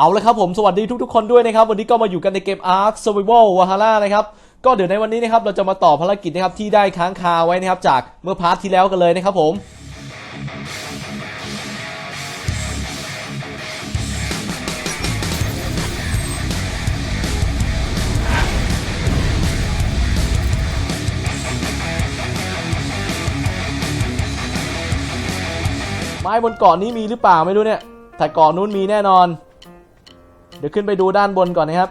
เอาลยครับผมสวัสดีทุกๆคนด้วยนะครับ วันนี้ก็มาอยู่กันในเกม Ark Survival Valhalla นะครับ ก็เดี๋ยวในวันนี้นะครับเราจะมาต่อภารกิจนะครับที่ได้ค้างคาไว้นะครับจากเมื่อพาร์ทที่แล้วกันเลยนะครับผมไม้บนเกาะนี้มีหรือเปล่าไม่รู้เนี่ยแต่เกาะนู้นมีแน่นอน เดี๋ยวขึ้นไปดูด้านบนก่อนนะครับ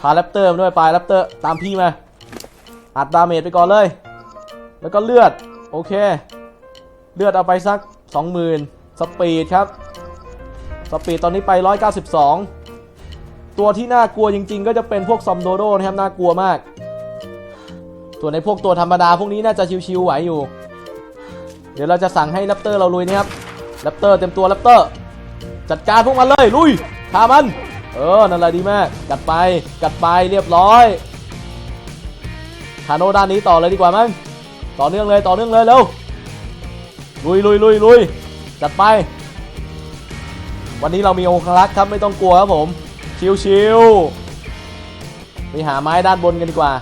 พาแรปเตอร์มาด้วยปลายแรปเตอร์ตามพี่มาอัดดาเมจไปก่อนเลย แล้วก็เลือด โอเค เลือดเอาไปสัก 20,000 สปีดครับ สปีดตอนนี้ไป 192 ตัวที่น่ากลัวจริง ๆ ก็จะเป็นพวกซอมโดโดนะครับน่ากลัวมาก ส่วนในพวกตัวธรรมดาพวกนี้น่าจะชิวๆไหวอยู่ เดี๋ยวเราจะสั่งให้แรปเตอร์เราลุยนะครับแรปเตอร์เต็มตัวแรปเตอร์ จัดการพวกมันเลยลุย ฆ่ามัน เออ นั่นแหละดีมาก กัดไป กัดไปเรียบร้อยคาโนด้านนี้ต่อเลยดีกว่ามั้ง ต่อเนื่องเลย ต่อเนื่องเลยเร็ว ลุยลุยลุยลุยจัดไป วันนี้เรามีองครักษ์ครับไม่ต้องกลัวครับผม ชิวชิวๆไปหาไม้ด้านบนกันดีกว่า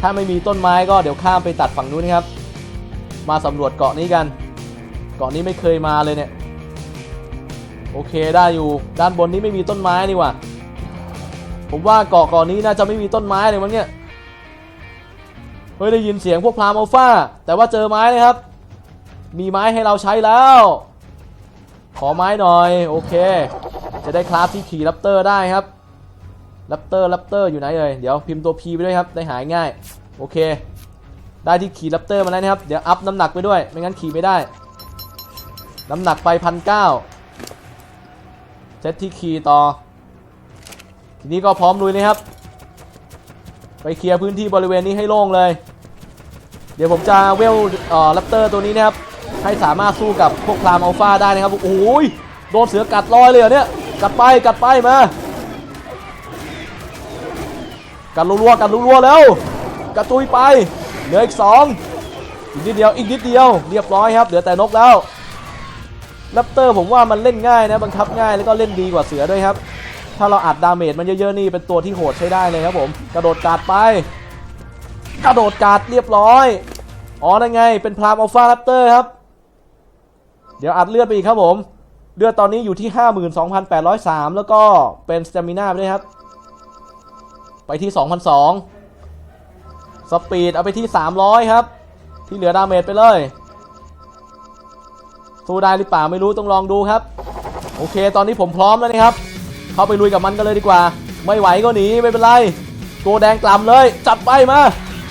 ถ้าไม่มีต้นไม้ก็เดี๋ยวข้ามไปตัดฝั่งนู้นนะครับ มาสำรวจเกาะนี้กัน เกาะนี้ไม่เคยมาเลยเนี่ย โอเคได้อยู่ด้านบนนี้ไม่มีต้นไม้นี่ว่าผมว่าเกาะเกาะนี้น่าจะไม่มีต้นไม้เลยมั้งเนี่ยเฮ้ยได้ยินเสียงพวกพรามอัลฟาแต่ว่าเจอไม้เลยครับ มีไม้ให้เราใช้แล้ว ขอไม้หน่อยโอเค จะได้คลาสที่ขี่แรปเตอร์ได้ครับแรปเตอร์แรปเตอร์อยู่ไหนเอ่ยเดี๋ยวพิมพ์ตัว P ไปด้วยครับได้หายง่ายโอเค ได้ที่ขี่แรปเตอร์มาแล้วนะครับเดี๋ยวอัพน้ำหนักไปด้วย ไม่งั้นขี่ไม่ได้ น้ำหนักไปพันเก้า ตที่ขี่ต่อ ทีนี้ก็พร้อมลุยนะครับ ไปเคลียร์พื้นที่บริเวณนี้ให้โล่งเลย เดี๋ยวผมจะเวลเอ่อแรปเตอร์ตัวนี้นะครับ ให้สามารถสู้กับพวกพรามอัลฟาได้นะครับ โอ้ยโดนเสือกัดลอยเลยเหรอเนี่ย กัดไปกัดไปมา กัดรัวๆกัดรัวๆแล้วกระตุยไป เหลืออีกสองอีกนิดเดียวอีกนิดเดียว เรียบร้อยครับ เหลือแต่นกแล้ว แรปเตอร์ผมว่ามันเล่นง่ายนะบังคับง่ายแล้วก็เล่นดีกว่าเสือด้วยครับ ถ้าเราอัดดาเมจมันเยอะๆนี่เป็นตัวที่โหดใช้ได้เลยครับผมกระโดดกาดไป กระโดดกาดเรียบร้อยอ๋อนั่นไง เป็นพรามอัลฟาแรปเตอร์ครับ เดี๋ยวอัดเลือดไปอีกครับผมเลือดตอนนี้อยู่ที่ 52,803 แล้วก็เป็นสเตมิน่าไปด้วยครับ ไปที่ 2,002สปีดเอาไปที่ 300 ครับ ที่เหลือดาเมจไปเลย สู้ได้หรือเปล่าไม่รู้ต้องลองดูครับ โอเค ตอนนี้ผมพร้อมแล้วนะครับ เข้าไปลุยกับมันกันเลยดีกว่า ไม่ไหวก็หนีไม่เป็นไรตัวแดงกล่ำเลย จัดไปมา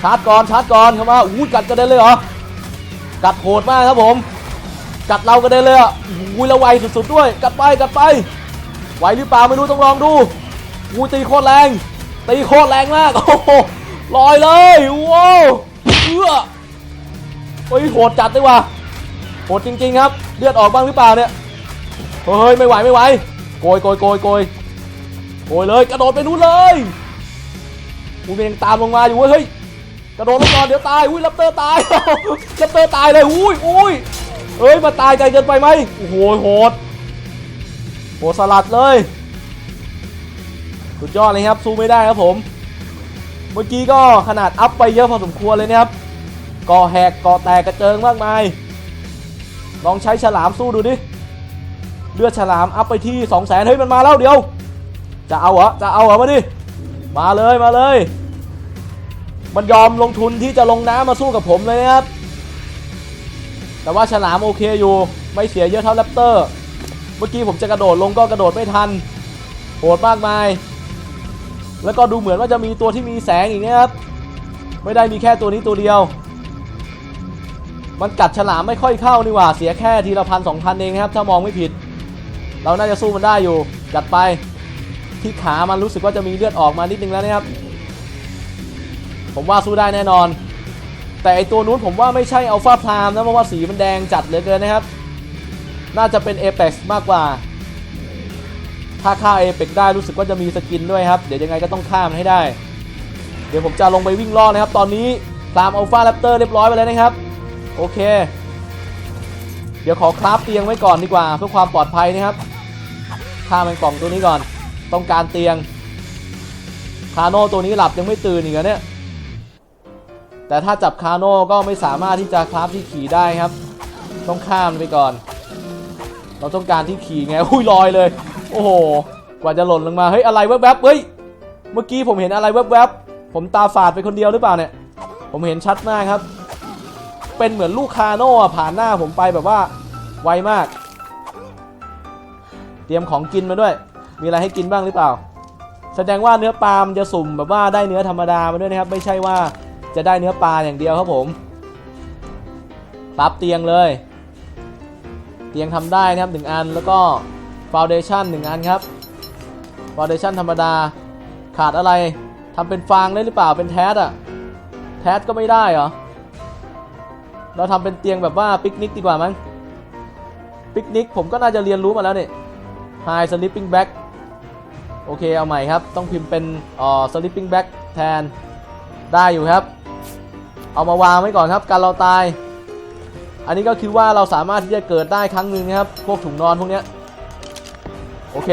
ชาร์จก่อนชาร์จก่อนเข้ามาอู้กัดกระเด็นเลยเหรอกัดโหดมากครับผม กัดเรากระเด็นเลยอะอู้แล้วไวสุดๆด้วย กัดไปกัดไปไหวหรือเปล่าไม่รู้ต้องลองดูอู้ตีโคตรแรง ตีโคตรแรงมากโอ้โหลอยเลยว้าวเอื้อเฮ้ยโหดจัดเลยว่ะ โหดจริงๆครับ เลือดออกบ้างหรือเปล่าเนี่ยเฮ้ยไม่ไหวไม่ไหวโกยโกยโกยโกยโกยเลยกระโดดไปนู้นเลยอูเมงตามลงมาอยู่เว้ยเฮ้ยกระโดดลงก่อนเดี๋ยวตายอุ้ยลับเตอร์ตายลับเตอร์ตายเลยอุ้ยอุ้ยเฮ้ยมาตายไกลเกินไปไหมโอ้โหโหดโหดสลัดเลยสุดยอดเลยครับสู้ไม่ได้ครับผม เมื่อกี้ก็ขนาดอัพไปเยอะพอสมควรเลยนะครับก่อแหกก่อแตกกระเจิงมากมาย ลองใช้ฉลามสู้ดูดิ เลือดฉลามอัพไปที่2 0 0แสนเฮ้ยมันมาแล้วเดี๋ยว จะเอาเหรอ จะเอาเหรอมาดิ มาเลยมาเลย มันยอมลงทุนที่จะลงน้ำมาสู้กับผมเลยนะครับ แต่ว่าฉลามโอเคอยู่ ไม่เสียเยอะเท่าแรปเตอร์ เมื่อกี้ผมจะกระโดดลงก็กระโดดไม่ทัน โหดมากมาย แล้วก็ดูเหมือนว่าจะมีตัวที่มีแสงอีกนะครับ ไม่ได้มีแค่ตัวนี้ตัวเดียว มันกัดฉลามไม่ค่อยเข้านี่หว่า เสียแค่ทีละพันสองพันเองนะครับ ถ้ามองไม่ผิด เราน่าจะสู้มันได้อยู่ จัดไป ที่ขามันรู้สึกว่าจะมีเลือดออกมานิดนึงแล้วนะครับ ผมว่าสู้ได้แน่นอน แต่ไอตัวนู้นผมว่าไม่ใช่อัลฟาพรามนะเพราะว่าสีมันแดงจัดเหลือเกินนะครับ น่าจะเป็นเอเ x มากกว่า ถ้าฆ่าเอเ x ได้รู้สึกว่าจะมีสกินด้วยครับ เดี๋ยวยังไงก็ต้องฆ่ามันให้ได้ เดี๋ยวผมจะลงไปวิ่งล่อนะครับ ตอนนี้พรามอัลฟาแรปเตอร์เรียบร้อยไปแล้วนะครับ โอเค เดี๋ยวขอคราฟเตียงไว้ก่อนดีกว่า เพื่อความปลอดภัยนะครับฆ่าแมงป่องตัวนี้ก่อน ต้องการเตียงคาโน่ตัวนี้หลับยังไม่ตื่นอีกเหรอเนี่ย แต่ถ้าจับคาโน่ก็ไม่สามารถที่จะคราฟที่ขี่ได้ครับ ต้องข้ามไปก่อน เราต้องการที่ขี่ไงอุ้ยลอยเลย โอ้โห กว่าจะหล่นลงมา เฮ้ยอะไรแวบๆเฮ้ย เมื่อกี้ผมเห็นอะไรแวบๆผมตาฝาดไปคนเดียวหรือเปล่าเนี่ย ผมเห็นชัดมากครับ เป็นเหมือนลูกคาโน่อะผ่านหน้าผมไปแบบว่าไวมาก เตรียมของกินมาด้วย มีอะไรให้กินบ้างหรือเปล่า แสดงว่าเนื้อปลามจะสุ่มแบบว่าได้เนื้อธรรมดามาด้วยนะครับ ไม่ใช่ว่าจะได้เนื้อปลาอย่างเดียวครับผมปรับเตียงเลย เตียงทำได้นะครับหนึ่งอันแล้วก็ฟาวเดชั่นหนึ่งอันครับฟาวเดชั่นธรรมดาขาดอะไรทำเป็นฟางได้หรือเปล่าเป็นแทสอะแทสก็ไม่ได้เหรอ เราทำเป็นเตียงแบบว่าปิกนิกดีกว่ามั้งปิกนิกผมก็น่าจะเรียนรู้มาแล้วนี่ High Sleeping Bag โอเคเอาใหม่ครับ ต้องพิมพ์เป็นอ่อ sleeping bag แทนได้อยู่ครับ เอามาวางไว้ก่อนครับ การเราตาย อันนี้ก็คือว่าเราสามารถที่จะเกิดได้ครั้งหนึ่งนะครับ พวกถุงนอนพวกเนี้ยโอเค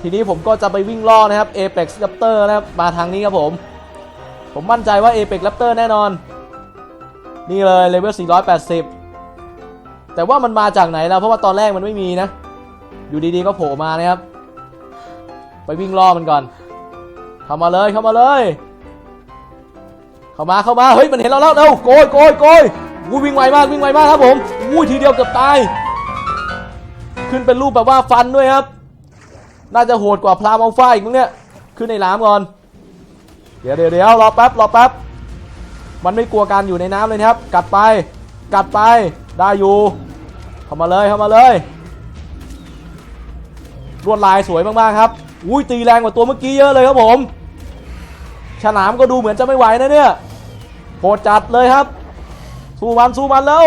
ทีนี้ผมก็จะไปวิ่งล่อนะครับ Apex Raptor นะครับมาทางนี้ครับผม ผมมั่นใจว่า Apex Raptor แน่นอน นี่เลยเลเวล480 แต่ว่ามันมาจากไหนแล้วเพราะว่าตอนแรกมันไม่มีนะ อยู่ดีๆก็โผล่มานะครับ ไปวิ่งล่อมันก่อน เข้ามาเลยเข้ามาเลย เข้ามาเข้ามาเฮ้ยมันเห็นเราแล้วเร็วโกยโกยโกยวูวิ่งไวมากวิ่งไวมากครับผมวูทีเดียวเกือบตาย ขึ้นเป็นรูปแบบว่าฟันด้วยครับ น่าจะโหดกว่าพรามอัลฟาอีกมั้งเนี่ย ขึ้นในน้ำก่อน เดี๋ยวเดี๋ยวเดี๋ยวรอแป๊บรอแป๊บ มันไม่กลัวการอยู่ในน้ำเลยนะครับ กัดไป กัดไป ได้อยู่ เข้ามาเลยเข้ามาเลย ลวดลายสวยมากๆครับ อุ้ยตีแรงกว่าตัวเมื่อกี้เยอะเลยครับผม ฉลามก็ดูเหมือนจะไม่ไหวนะเนี่ยโหดจัดเลยครับ สู้มันสู้มันแล้ว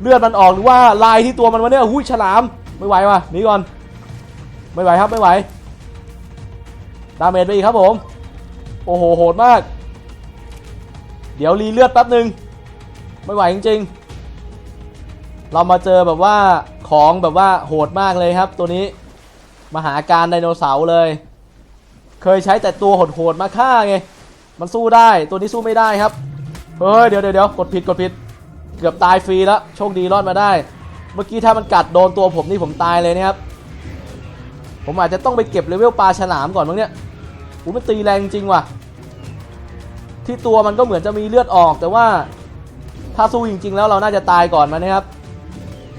เลือดมันออกหรือว่าลายที่ตัวมันวะเนี่ยหุ้ยฉลาม ไม่ไหวว่ะหนีก่อน ไม่ไหวครับไม่ไหว ดาเมจไปอีกครับผม โอ้โหโหดมาก เดี๋ยวรีเลือดแป๊บหนึ่งไม่ไหวจริงๆ เรามาเจอแบบว่าของแบบว่าโหดมากเลยครับ ตัวนี้มหาการไดโนเสาร์เลย เคยใช้แต่ตัวโหดๆมาฆ่าไงมันสู้ได้ตัวนี้สู้ไม่ได้ครับเฮ้ยเดี๋ยวเดี๋ยวกดผิดกดผิด เกือบตายฟรีแล้วโชคดีรอดมาได้ เมื่อกี้ถ้ามันกัดโดนตัวผมนี่ผมตายเลยนะครับ ผมอาจจะต้องไปเก็บเลเวลปลาฉลามก่อนมั้งเนี่ยอูมันตีแรงจริงว่ะ ที่ตัวมันก็เหมือนจะมีเลือดออก แต่ว่าถ้าสู้จริง ๆ แล้วเราน่าจะตายก่อนมันนะครับ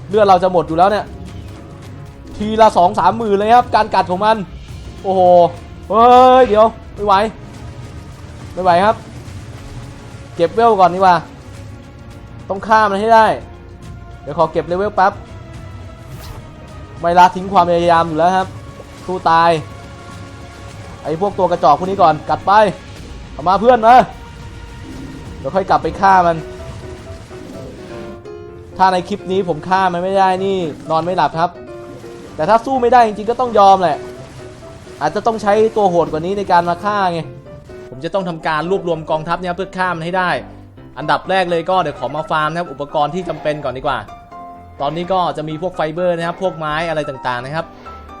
เลือดเราจะหมดอยู่แล้วเนี่ย ทีละสองสามหมื่นเลยครับ การกัดของมัน โอ้โหเฮ้ยเดี๋ยวไม่ไหวไม่ไหวครับ เก็บเวลก่อนดีกว่า ต้องฆ่ามันให้ได้ เดี๋ยวขอเก็บเลเวลแป๊บไม่ละทิ้งความพยายามอยู่แล้วครับสู้ตายไอ้พวกตัวกระจอกพวกนี้ก่อนกัดไป เอามาเพื่อนมาเดี๋ยวค่อยกลับไปฆ่ามัน ถ้าในคลิปนี้ผมฆ่ามันไม่ได้นี่นอนไม่หลับครับ แต่ถ้าสู้ไม่ได้จริงๆก็ต้องยอมแหละ อาจจะต้องใช้ตัวโหดกว่านี้ในการมาฆ่าไง ผมจะต้องทำการรวบรวมกองทัพเนี่ยเพื่อฆ่ามันให้ได้ อันดับแรกเลยก็เดี๋ยวขอมาฟาร์มนะครับอุปกรณ์ที่จำเป็นก่อนดีกว่า ตอนนี้ก็จะมีพวกไฟเบอร์นะครับ พวกไม้อะไรต่างๆนะครับ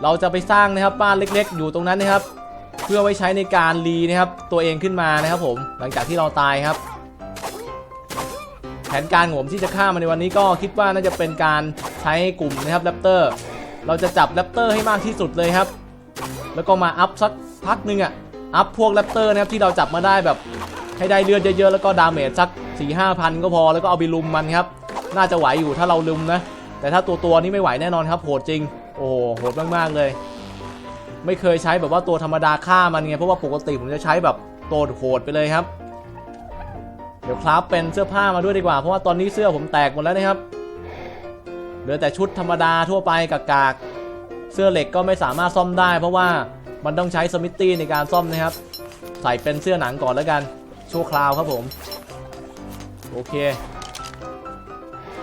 เราจะไปสร้างนะครับบ้านเล็ก ๆ อยู่ตรงนั้นนะครับ เพื่อไว้ใช้ในการรีนะครับตัวเองขึ้นมานะครับผมหลังจากที่เราตายครับ แผนการผมที่จะฆ่ามันในวันนี้ก็คิดว่าน่าจะเป็นการใช้กลุ่มนะครับแรปเตอร์เราจะจับแรปเตอร์ให้มากที่สุดเลยครับ แล้วก็มาอัพสักพักหนึ่งอะอัพพวกแรปเตอร์นะครับที่เราจับมาได้แบบให้ได้เลือดเยอะๆแล้วก็ดาเมจสัก4ี่ห้าพันก็พอแล้วก็เอาไปลุมมันครับ น่าจะไหวอยู่ถ้าเราลุมนะ แต่ถ้าตัวตัวนี้ไม่ไหวแน่นอนครับโหดจริง โอ้โหโหดมากๆเลย ไม่เคยใช้แบบว่าตัวธรรมดาฆ่ามันไง เพราะว่าปกติผมจะใช้แบบตัวโหดไปเลยครับ เดี๋ยวคราฟเป็นเสื้อผ้ามาด้วยดีกว่า เพราะว่าตอนนี้เสื้อผมแตกหมดแล้วนะครับ เหลือแต่ชุดธรรมดาทั่วไปกากๆเสื้อเหล็กก็ไม่สามารถซ่อมได้ เพราะว่ามันต้องใช้สมิธตี้ในการซ่อมนะครับ ใส่เป็นเสื้อหนังก่อนแล้วกัน ชั่วคราวครับผม โอเค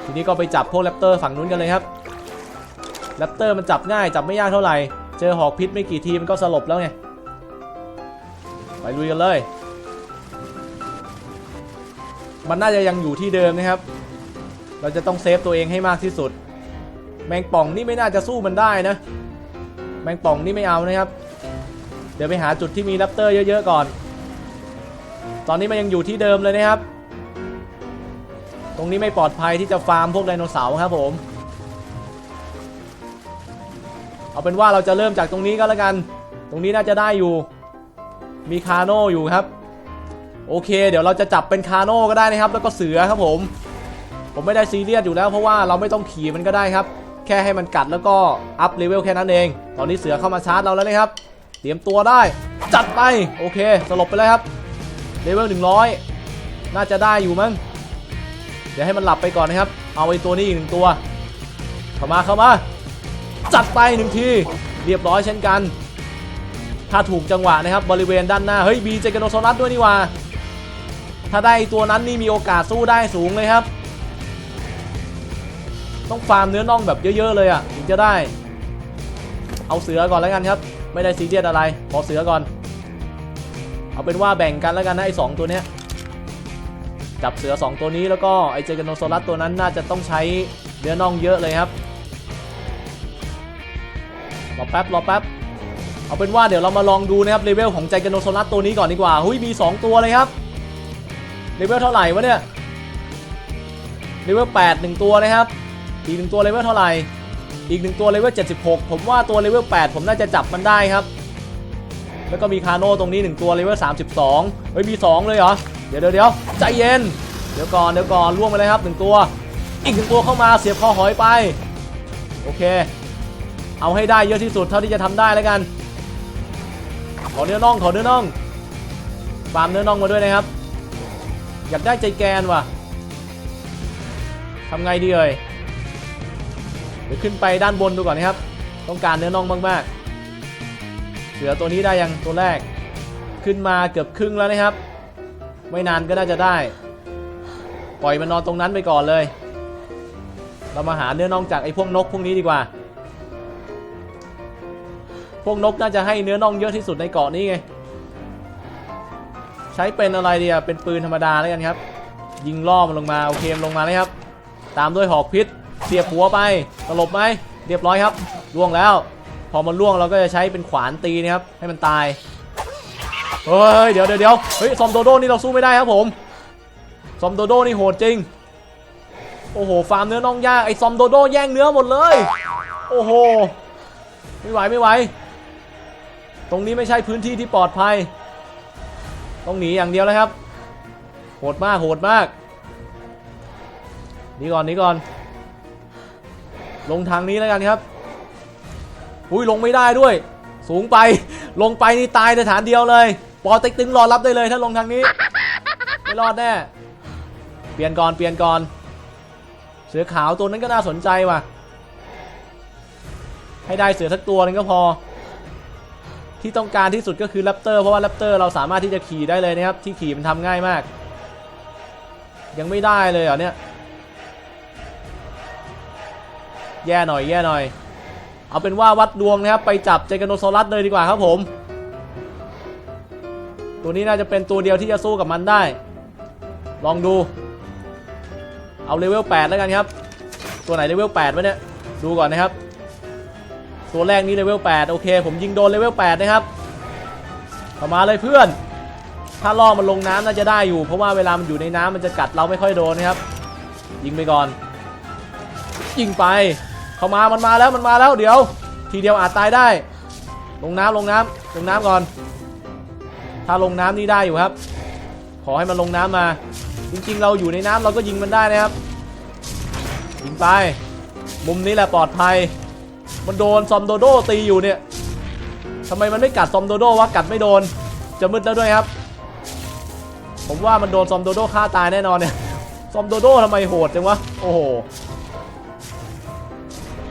ทีนี้ก็ไปจับพวกแรปเตอร์ฝั่งนู้นกันเลยครับแรปเตอร์มันจับง่ายจับไม่ยากเท่าไหร่ เจอหอกพิษไม่กี่ทีมันก็สลบแล้วไง ไปลุยกันเลย มันน่าจะยังอยู่ที่เดิมนะครับ เราจะต้องเซฟตัวเองให้มากที่สุด แมงป่องนี่ไม่น่าจะสู้มันได้นะ แมงป่องนี่ไม่เอานะครับ เดี๋ยวไปหาจุดที่มีแรปเตอร์เยอะๆก่อน ตอนนี้มันยังอยู่ที่เดิมเลยนะครับ ตรงนี้ไม่ปลอดภัยที่จะฟาร์มพวกไดโนเสาร์ครับผม เอาเป็นว่าเราจะเริ่มจากตรงนี้ก็แล้วกัน ตรงนี้น่าจะได้อยู่ มีคาโน่อยู่ครับ โอเค เดี๋ยวเราจะจับเป็นคาโน่ก็ได้นะครับ แล้วก็เสือครับผม ผมไม่ได้ซีเรียสอยู่แล้ว เพราะว่าเราไม่ต้องขี่มันก็ได้ครับ แค่ให้มันกัดแล้วก็อัพเลเวลแค่นั้นเอง ตอนนี้เสือเข้ามาชาร์จเราแล้วนะครับ เตรียมตัวได้ จัดไป โอเค สลบไปเลยครับเลเวล100 น่าจะได้อยู่มั้ง เดี๋ยวให้มันหลับไปก่อนนะครับ เอาไอ้ตัวนี้อีกหนึ่งตัว เข้ามาเข้ามา จัดไปหนึ่งทีเรียบร้อยเช่นกัน ถ้าถูกจังหวะนะครับบริเวณด้านหน้า เฮ้ยมีเจเกโนโซนัสด้วยนี่ว่า ถ้าได้ตัวนั้นนี่มีโอกาสสู้ได้สูงเลยครับ ต้องฟาร์มเนื้อน่องแบบเยอะๆเลยอะถึงจะได้ เอาเสือก่อนแล้วกันครับ ไม่ได้ซีเรียสอะไรขอเสือก่อน เอาเป็นว่าแบ่งกันแล้วกันนะไอ้สองตัวเนี้ยจับเสือ 2 ตัวนี้แล้วก็ไอเจเกโนโซลัสตัวนั้นน่าจะต้องใช้เนื้อน่องเยอะเลยครับ แป๊บรอแป๊บเอาเป็นว่าเดี๋ยวเรามาลองดูนะครับเลเวลของไจเกโนโซลัสตัวนี้ก่อนดีกว่าหุ้ยมี 2 ตัวเลยครับเลเวลเท่าไหร่วะเนี่ยเลเวล8 1 ตัวนะครับ อีกหนึ่งตัวเลเวลเท่าไหร่ อีกหนึ่งตัวเลเวล76 ผมว่าตัวเลเวล8ผมน่าจะจับมันได้ครับ แล้วก็มีคาโน่ตรงนี้ 1 ตัวเลเวล32 เฮ้ยมี 2 เลยเหรอ เดี๋ยวเดี๋ยวเดี๋ยวใจเย็น เดี๋ยวก่อนเดี๋ยวก่อนล่วงไปเลยครับหนึ่งตัว อีกหนึ่งตัวเข้ามาเสียบคอหอยไป โอเค เอาให้ได้เยอะที่สุดเท่าที่จะทำได้แล้วกัน ขอเนื้อน่องขอเนื้อน่องฟาร์มเนื้อน่องมาด้วยนะครับ อยากได้ใจแกนว่ะทำไงดีเอ่ยเดี๋ยวขึ้นไปด้านบนดูก่อนนะครับ ต้องการเนื้อน่องมากๆเสือตัวนี้ได้ยังตัวแรก ขึ้นมาเกือบครึ่งแล้วนะครับ ไม่นานก็น่าจะได้ ปล่อยมันนอนตรงนั้นไปก่อนเลย เรามาหาเนื้อน่องจากไอ้พวกนกพวกนี้ดีกว่า พวกนกน่าจะให้เนื้อน่องเยอะที่สุดในเกาะนี้ไง ใช้เป็นอะไรดีอะเป็นปืนธรรมดาแล้วกันครับ ยิงล่อมันลงมาโอเคมันลงมาเลยครับ ตามด้วยหอกพิษ เสียบหัวไปสลบไหมเรียบร้อยครับล่วงแล้ว พอมันล่วงเราก็จะใช้เป็นขวานตีนะครับให้มันตายเฮ้ยเดี๋ยวเดี๋ยวเฮ้ยซอมโดโดนี่เราสู้ไม่ได้ครับผมซอมโดโดนี่โหดจริงโอ้โห ฟาร์มเนื้อน่องยากไอซอมโดโดแย่งเนื้อหมดเลย โอ้โห ไม่ไหวไม่ไหว ตรงนี้ไม่ใช่พื้นที่ที่ปลอดภัย ต้องหนีอย่างเดียวแล้วครับ โหดมากโหดมากนี่ก่อนนี่ก่อน ลงทางนี้แล้วกันครับ อุ้ยลงไม่ได้ด้วย สูงไป ลงไปนี่ตายในฐานเดียวเลย ปอเต็กตึงรอรับได้เลยถ้าลงทางนี้ ไม่รอดแน่ เปลี่ยนก่อนเปลี่ยนก่อน เสือขาวตัวนั้นก็น่าสนใจว่ะ ให้ได้เสือสักตัวนึงก็พอ ที่ต้องการที่สุดก็คือแรปเตอร์เพราะว่าแรปเตอร์เราสามารถที่จะขี่ได้เลยนะครับ ที่ขี่มันทำง่ายมาก ยังไม่ได้เลยเหรอเนี่ย แย่หน่อยแย่หน่อย เอาเป็นว่าวัดดวงนะครับไปจับเจกาโนโซลัสเลยดีกว่าครับผม ตัวนี้น่าจะเป็นตัวเดียวที่จะสู้กับมันได้ ลองดู เอาเลเวล8แล้วกันครับ ตัวไหนเลเวล8วะเนี่ย ดูก่อนนะครับ ตัวแรกนี้เลเวล8โอเค ผมยิงโดนเลเวล8นะครับเข้ามาเลยเพื่อน ถ้าล่อมันลงน้ำน่าจะได้อยู่ เพราะว่าเวลามันอยู่ในน้ำมันจะกัดเราไม่ค่อยโดนนะครับ ยิงไปก่อน ยิงไป เข้ามามันมาแล้วมันมาแล้วเดี๋ยว ทีเดียวอาจตายได้ ลงน้ำลงน้ำลงน้ำก่อน ถ้าลงน้ำนี่ได้อยู่ครับ ขอให้มันลงน้ำมา จริงๆ เราอยู่ในน้ำเราก็ยิงมันได้นะครับ ยิงไป มุมนี้แหละปลอดภัย มันโดนซอมโดโดตีอยู่เนี่ยทำไมมันไม่กัดซอมโดโดวะกัดไม่โดน จะมืดแล้วด้วยครับ ผมว่ามันโดนซอมโดโดฆ่าตายแน่นอนเนี่ยซอมโดโดทำไมโหดจังวะโอ้โห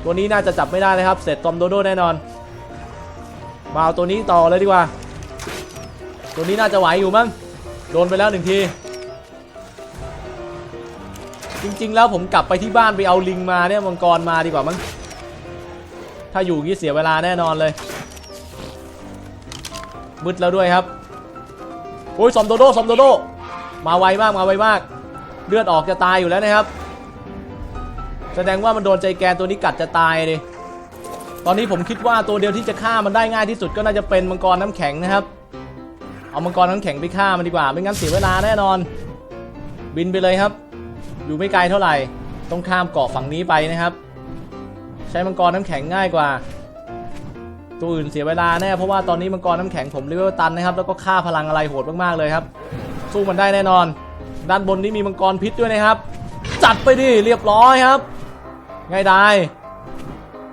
ตัวนี้น่าจะจับไม่ได้นะครับ เสร็จซอมโดโดแน่นอนมาเอาตัวนี้ต่อเลยดีกว่า ตัวนี้น่าจะไหวอยู่มั้งโดนไปแล้วหนึ่งทีจริงๆแล้วผมกลับไปที่บ้านไปเอาลิงมาเนี่ยมังกรมาดีกว่ามั้ง ถ้าอยู่งี้เสียเวลาแน่นอนเลยมืดแล้วด้วยครับโอ้ยซอมโดโดซอมโดโดมาไวมากมาไวมาก เลือดออกจะตายอยู่แล้วนะครับ แสดงว่ามันโดนใจแกนตัวนี้กัดจะตายเลยตอนนี้ผมคิดว่าตัวเดียวที่จะฆ่ามันได้ง่ายที่สุดก็น่าจะเป็นมังกรน้ำแข็งนะครับ เอามังกรน้ำแข็งไปฆ่ามันดีกว่า ไม่งั้นเสียเวลาแน่นอน บินไปเลยครับ อยู่ไม่ไกลเท่าไหร่ ต้องข้ามเกาะฝั่งนี้ไปนะครับ ใช้มังกรน้ำแข็งง่ายกว่า ตัวอื่นเสียเวลาแน่เพราะว่าตอนนี้มังกรน้ำแข็งผมเลเวลตันนะครับแล้วก็ค่าพลังอะไรโหดมากๆเลยครับ สู้มันได้แน่นอน ด้านบนนี่มีมังกรพิษด้วยนะครับ จัดไปดิเรียบร้อยครับง่ายดาย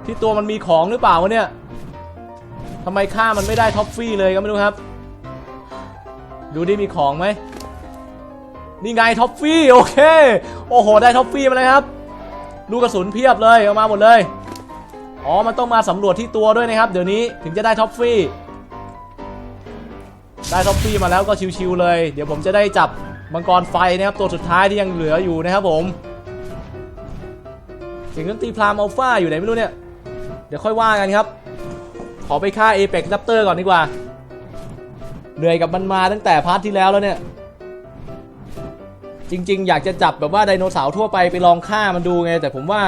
ที่ตัวมันมีของหรือเปล่าวะเนี่ยทำไมค่ามันไม่ได้ท็อปฟรีเลยก็ไม่รู้ครับ ดูดิมีของไหมนี่ไงท็อปฟรีโอเค โอ้โห ได้ท็อปฟรีมาเลยครับ ลูกกระสุนเพียบเลย เอามาหมดเลย อ๋อ มันต้องมาสำรวจที่ตัวด้วยนะครับ เดี๋ยวนี้ถึงจะได้ท็อปฟรีได้ท็อปฟรีมาแล้วก็ชิวๆเลย เดี๋ยวผมจะได้จับมังกรไฟนะครับ ตัวสุดท้ายที่ยังเหลืออยู่นะครับผมเสียงดนตรีพรามอัลฟาอยู่ไหนไม่รู้เนี่ย เดี๋ยวค่อยว่ากันครับ ขอไปฆ่าเอ e x Raptor ก่อนดีกว่า เหนื่อยกับมันมาตั้งแต่พาร์ทที่แล้วแล้วเนี่ย จริง ๆ อยากจะจับแบบว่าไดโนเสาร์ทั่วไปไปลองฆ่ามันดูไง แต่ผมว่า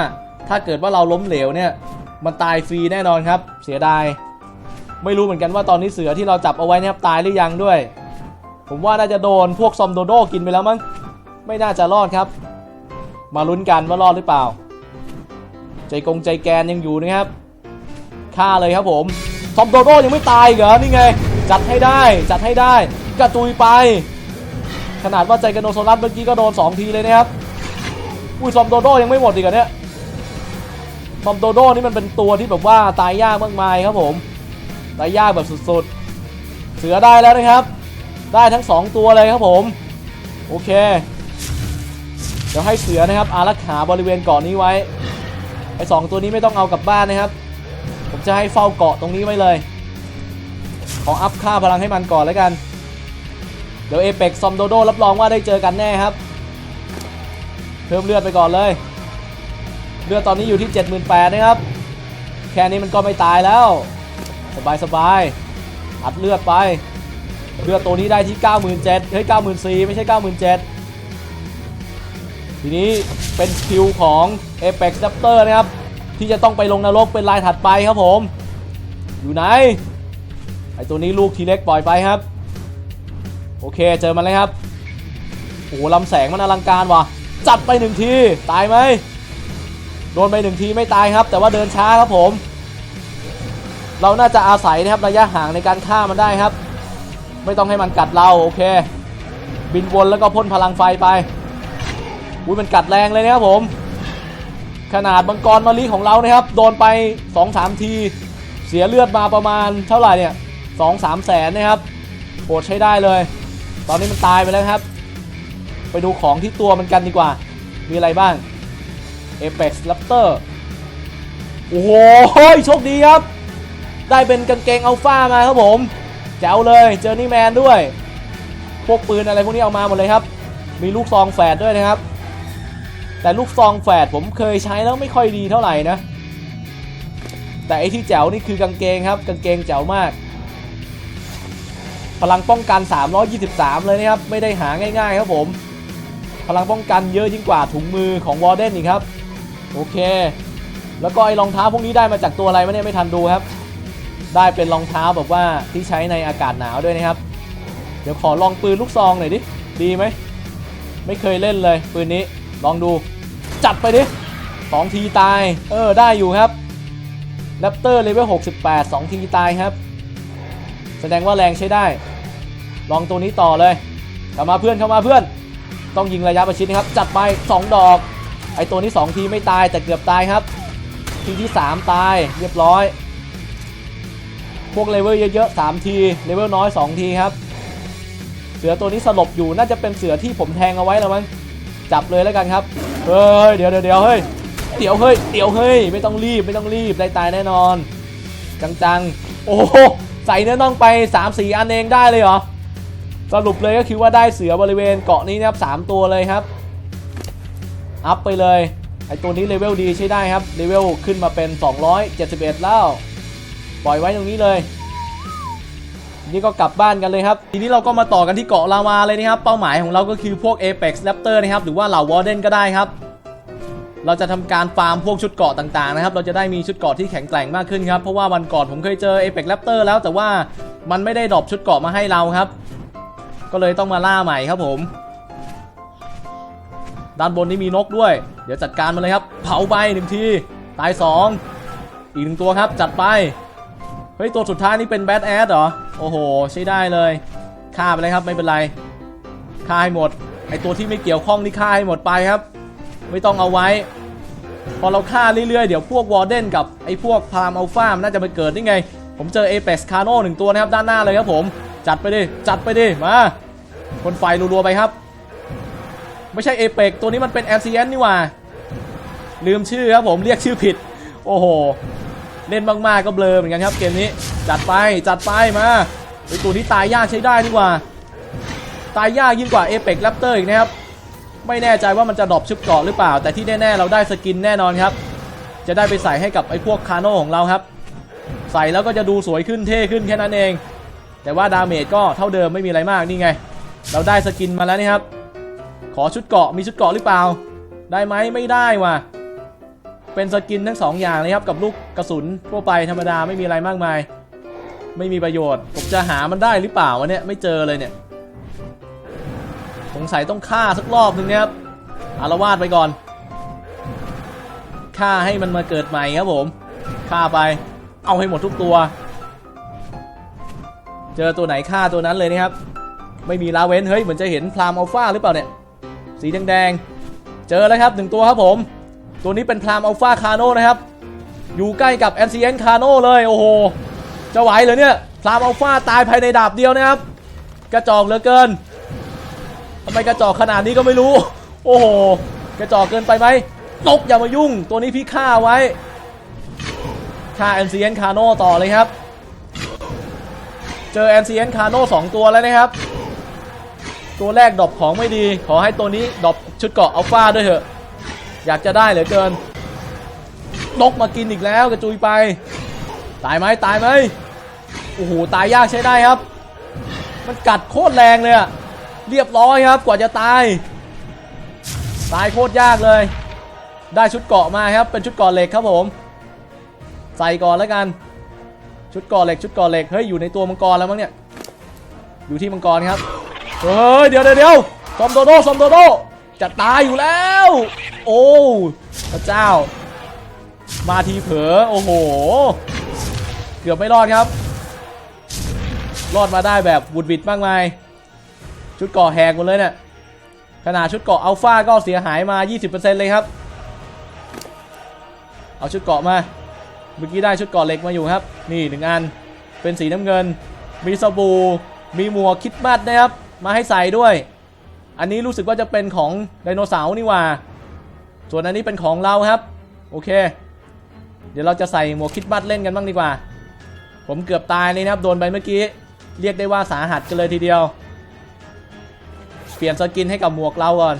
ถ้าเกิดว่าเราล้มเหลวเนี่ย มันตายฟรีแน่นอนครับ เสียดาย ไม่รู้เหมือนกันว่าตอนนี้เสือที่เราจับเอาไว้เนี่ยครับตายหรือยังด้วย ผมว่าน่าจะโดนพวกซอมโดโดกินไปแล้วมั้ง ไม่น่าจะรอดครับ มาลุ้นกันว่ารอดหรือเปล่า ใจกงใจแกนยังอยู่นะครับ ฆ่าเลยครับผม ซอมโดโดยังไม่ตายเหรอ นี่ไง จัดให้ได้ จัดให้ได้ กระจุยไป ขนาดว่าใจกระโนโซลัสเมื่อกี้ก็โดน 2 ทีเลยนะครับ อุ้ยซอมโดโดยังไม่หมดอีกเหรอเนี่ย ซอมโดโดนี่มันเป็นตัวที่แบบว่าตายยากมากมายครับผมตายยากแบบสุดๆ เสือได้แล้วนะครับ ได้ทั้ง 2 ตัวเลยครับผม โอเค เดี๋ยวให้เสือนะครับ อารักขาบริเวณเกาะนี้ไว้ไอ้สองตัวนี้ไม่ต้องเอากลับบ้านนะครับ ผมจะให้เฝ้าเกาะตรงนี้ไว้เลย ขออัพค่าพลังให้มันก่อนแล้วกัน เดี๋ยวเอเปกซอมโดโดรับรองว่าได้เจอกันแน่ครับ เพิ่มเลือดไปก่อนเลย เลือดตอนนี้อยู่ที่ 78,000นะครับ แค่นี้มันก็ไม่ตายแล้ว สบายสบายอัดเลือดไป เลือดตัวนี้ได้ที่ 97,000เฮ้ย94,000 ไม่ใช่ 97,000 ทีนี้เป็นสกิลของ Apex Raptor นะครับ ที่จะต้องไปลงนรกเป็นลายถัดไปครับผม อยู่ไหน ไอตัวนี้ลูกทีเล็กปล่อยไปครับ โอเคเจอมันเลยครับ โอ้โหลำแสงมันอลังการว่ะ จัดไปหนึ่งที ตายไหม โดนไปหนึ่งทีไม่ตายครับ แต่ว่าเดินช้าครับผม เราน่าจะอาศัยนะครับระยะห่างในการฆ่ามันได้ครับ ไม่ต้องให้มันกัดเราโอเค บินวนแล้วก็พ่นพลังไฟไปอุ้ยมันกัดแรงเลยนะครับผม ขนาดมังกรมะลิของเรานะครับ โดนไป 2-3 ที เสียเลือดมาประมาณเท่าไหร่เนี่ย2-3แสนนะครับโหดใช้ได้เลย ตอนนี้มันตายไปแล้วครับ ไปดูของที่ตัวมันกันดีกว่า มีอะไรบ้าง Apex Raptor โอ้โหโชคดีครับ ได้เป็นกางเกงอัลฟามาครับผม แจ๋วเลยเจอร์นี่แมนด้วย พวกปืนอะไรพวกนี้เอามาหมดเลยครับ มีลูกซองแฝดด้วยนะครับ แต่ลูกซองแฝดผมเคยใช้แล้วไม่ค่อยดีเท่าไหร่นะ แต่ไอที่แจ๋วนี่คือกางเกงครับ กางเกงแจ๋วมาก พลังป้องกัน 323 เลยนะครับ ไม่ได้หาง่าย ๆ ครับผม พลังป้องกันเยอะยิ่งกว่าถุงมือของวอร์เดนอีกครับ โอเค แล้วก็ไอ้รองเท้าพวกนี้ได้มาจากตัวอะไรมาเนี่ยไม่ทันดูครับ ได้เป็นรองเท้าแบบว่าที่ใช้ในอากาศหนาวด้วยนะครับ เดี๋ยวขอลองปืนลูกซองหน่อยดิ ดีไหม ไม่เคยเล่นเลยปืนนี้ ลองดู จัดไปดิสองทีตาย เออได้อยู่ครับแรปเตอร์เลเวล68 2 ทีตายครับ แสดงว่าแรงใช้ได้ ลองตัวนี้ต่อเลย เข้ามาเพื่อนเข้ามาเพื่อน ต้องยิงระยะประชิดนะครับ จัดไป 2 ดอก ไอตัวนี้2ทีไม่ตายแต่เกือบตายครับ ทีที่ 3 ตายเรียบร้อย พวกเลเวลเยอะๆ3ทีเลเวลน้อย 2 ทีครับ เสือตัวนี้สลบอยู่น่าจะเป็นเสือที่ผมแทงเอาไว้แล้วมั้งจับเลยแล้วกันครับ เฮ้ยเดี๋ยวเดี๋ยวเดี๋ยวเฮ้ยเดี๋ยวเฮ้ยเดี๋ยวเฮ้ยไม่ต้องรีบไม่ต้องรีบได้ตายแน่นอน จังๆ โอ้โหใส่เนื้อน่องไป 3 4 อันเองได้เลยเหรอ สรุปเลยก็คือว่าได้เสือบริเวณเกาะนี้นะครับ3ตัวเลยครับ อัพไปเลย ไอตัวนี้เลเวลดีใช้ได้ครับ เลเวลขึ้นมาเป็น 271 แล้ว ปล่อยไว้ตรงนี้เลย นี่ก็กลับบ้านกันเลยครับ ทีนี้เราก็มาต่อกันที่เกาะลาวาเลยนะครับ เป้าหมายของเราก็คือพวก Apex Raptor นะครับ หรือว่าเหล่าวอร์เดนก็ได้ครับ เราจะทำการฟาร์มพวกชุดเกาะต่างๆนะครับ เราจะได้มีชุดเกาะที่แข็งแกร่งมากขึ้นครับ เพราะว่าวันก่อนผมเคยเจอ Apex Raptor แล้วแต่ว่ามันไม่ได้ดรอปชุดเกาะมาให้เราครับ ก็เลยต้องมาล่าใหม่ครับผม ด้านบนนี่มีนกด้วย เดี๋ยวจัดการมันเลยครับ เผาไปหนึ่งที ตายสองอีกหนึ่งตัวครับจัดไป เฮ้ย ตัวสุดท้ายนี่เป็นแบทแอดเหรอ โอ้โห ใช้ได้เลย ฆ่าไปเลยครับไม่เป็นไร ฆ่าให้หมด ไอตัวที่ไม่เกี่ยวข้องนี่ฆ่าให้หมดไปครับ ไม่ต้องเอาไว้ พอเราฆ่าเรื่อยๆ เดี๋ยวพวกวอร์เดนกับไอพวกพามอัลฟามันน่าจะมาเกิดนี่ไง ผมเจอเอ e x คาโน่หนึ่งตัวนะครับด้านหน้าเลยครับผม จัดไปดิ จัดไปดิ มา คนไฟรัวๆไปครับ ไม่ใช่เอเปกตัวนี้มันเป็นแอ c ซีนี่หว่า ลืมชื่อครับผมเรียกชื่อผิด โอ้โห เล่นมาก ๆ ก็เบลอเหมือนกันครับเกมนี้ จัดไปจัดไปมาไอตัวนี้ตายยากใช้ได้ดีกว่า ตายยากยิ่งกว่าเอเปกแรปเตอร์อีกนะครับ ไม่แน่ใจว่ามันจะดรอปชุดเกาะหรือเปล่า แต่ที่แน่ ๆ เราได้สกินแน่นอนครับ จะได้ไปใส่ให้กับไอ้พวกคาโน่ของเราครับ ใส่แล้วก็จะดูสวยขึ้นเท่ขึ้นแค่นั้นเอง แต่ว่าดาเมจก็เท่าเดิมไม่มีอะไรมากนี่ไง เราได้สกินมาแล้วนี่ครับ อชุดเกาะมีชุดเกาะหรือเปล่า ได้ไหมไม่ได้ว่ะ เป็นสกินทั้งสองอย่างเลยครับกับลูกกระสุนทั่วไปธรรมดาไม่มีอะไรมากมาย ไม่มีประโยชน์ ผมจะหามันได้หรือเปล่าวะเนี่ยไม่เจอเลยเนี่ยสงสัยต้องฆ่าสักรอบนึงนะครับอารวาสไปก่อนฆ่าให้มันมาเกิดใหม่ครับผมฆ่าไป เอาให้หมดทุกตัว เจอตัวไหนฆ่าตัวนั้นเลยนะครับ ไม่มีลาเว้น เฮ้ย เหมือนจะเห็นพรามอัลฟาหรือเปล่าเนี่ย สีแดงๆ เจอแล้วครับหนึ่งตัวครับผม ตัวนี้เป็นพรามอัลฟาคาโนนะครับ อยู่ใกล้กับแอนซีเอนคาโนเลยโอ้โห จะไหวเหรอเนี่ยพรามอัลฟาตายภายในดาบเดียวนะครับ กระจอกเหลือเกินทำไมกระจอกขนาดนี้ก็ไม่รู้ โอ้โห กระจอกเกินไปไหมนกอย่ามายุ่ง ตัวนี้พี่ฆ่าไว้ฆ่าแอนซีเอนคาโนต่อเลยครับ เจอแอนซีเอนคาโนสองตัวแล้วนะครับ ตัวแรกดรอปของไม่ดี ขอให้ตัวนี้ดรอปชุดเกาะอัลฟาด้วยเถอะ อยากจะได้เหลือเกิน นกมากินอีกแล้วกระจุยไป ตายไหมตายไหมโอ้โหตายยากใช้ได้ครับ มันกัดโคตรแรงเลยอะเรียบร้อยครับกว่าจะตาย ตายโคตรยากเลย ได้ชุดเกาะมาครับ เป็นชุดเกาะเหล็กครับผม ใส่ก่อนแล้วกัน ชุดเกาะเหล็กชุดเกาะเหล็กเฮ้ยอยู่ในตัวมังกรแล้วมั้งเนี่ยอยู่ที่มังกรครับ เฮ้ยเดี๋ยวเดี๋ยวซอมโดโดซอมโดโดจะตายอยู่แล้ว โอ้พระเจ้า มาทีเผลอโอ้โห เกือบไม่รอดครับ รอดมาได้แบบบุดบิดมากมาย ชุดเกาะแหกหมดเลยเนี่ยขนาดชุดเกาะอัลฟาก็เสียหายมา 20%เลยครับ เอาชุดเกาะมา เมื่อกี้ได้ชุดเกาะเหล็กมาอยู่ครับ นี่หนึ่งอัน เป็นสีน้ำเงิน มีสบู่ มีหมวกคิดมัดนะครับ ให้ใส่ด้วย อันนี้รู้สึกว่าจะเป็นของไดโนเสาร์นี่ว่า ส่วนอันนี้เป็นของเราครับ โอเค เดี๋ยวเราจะใส่หมวกคิดมัดเล่นกันบ้างดีกว่า ผมเกือบตายเลยนะครับโดนไปเมื่อกี้ เรียกได้ว่าสาหัสกันเลยทีเดียว เปลี่ยนสกินให้กับหมวกเราก่อน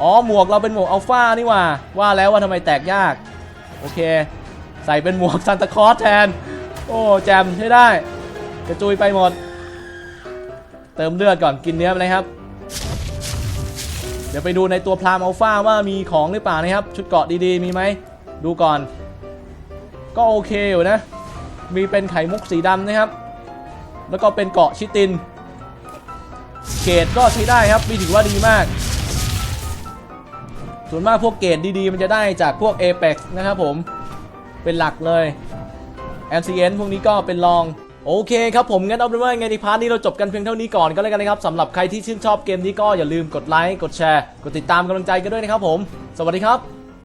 อ๋อหมวกเราเป็นหมวกอัลฟานี่ว่า ว่าแล้วว่าทำไมแตกยาก โอเค ใส่เป็นหมวกซันตาคลอสแทน โอ้แจมใช้ได้กระจุยไปหมด เติมเลือดก่อนกินเนื้อไปเลยครับ เดี๋ยวไปดูในตัวพรามอัลฟาว่ามีของหรือเปล่านะครับ ชุดเกาะดีๆ มีไหม ดูก่อน ก็โอเคอยู่นะ มีเป็นไข่มุกสีดำนะครับ แล้วก็เป็นเกาะชิติน เกรดก็ใช้ได้ครับมีถือว่าดีมาก ส่วนมากพวกเกรดดีๆ มันจะได้จากพวก Apex นะครับผม เป็นหลักเลย MCN พวกนี้ก็เป็นรอง โอเคครับผมงั้นเอาเป็นว่าไงในพาร์ทนี้เราจบกันเพียงเท่านี้ก่อนก็แล้วกันนะครับสำหรับใครที่ชื่นชอบเกมนี้ก็อย่าลืมกดไลค์กดแชร์ กดติดตามกำลังใจกันด้วยนะครับผม สวัสดีครับ